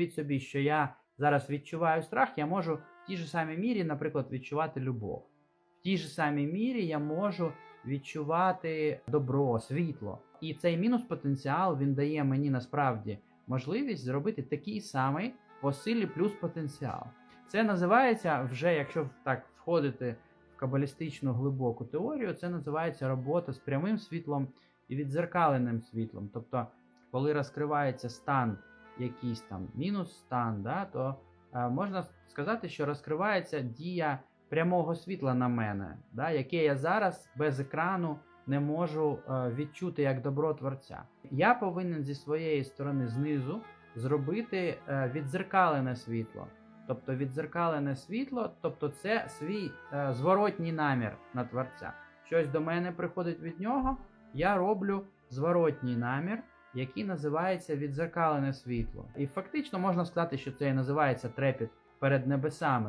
уявіть собі, що я зараз відчуваю страх, я можу в тій же самій мірі, наприклад, відчувати любов. В тій же самій мірі я можу відчувати добро, світло. І цей мінус потенціал він дає мені насправді можливість зробити такий самий по силі плюс потенціал. Це називається вже, якщо так входити в кабалістичну глибоку теорію, це називається робота з прямим світлом і відзеркаленим світлом. Тобто, коли розкривається стан, якийсь там мінус стан, да, то е, можна сказати, що розкривається дія прямого світла на мене, да, яке я зараз без екрану не можу е, відчути як добро творця. Я повинен зі своєї сторони знизу зробити е, відзеркалене світло. Тобто відзеркалене світло, тобто це свій е, зворотній намір на творця. Щось до мене приходить від нього, я роблю зворотній намір, який називається відзеркалене світло. І фактично можна сказати, що це і називається трепіт перед небесами.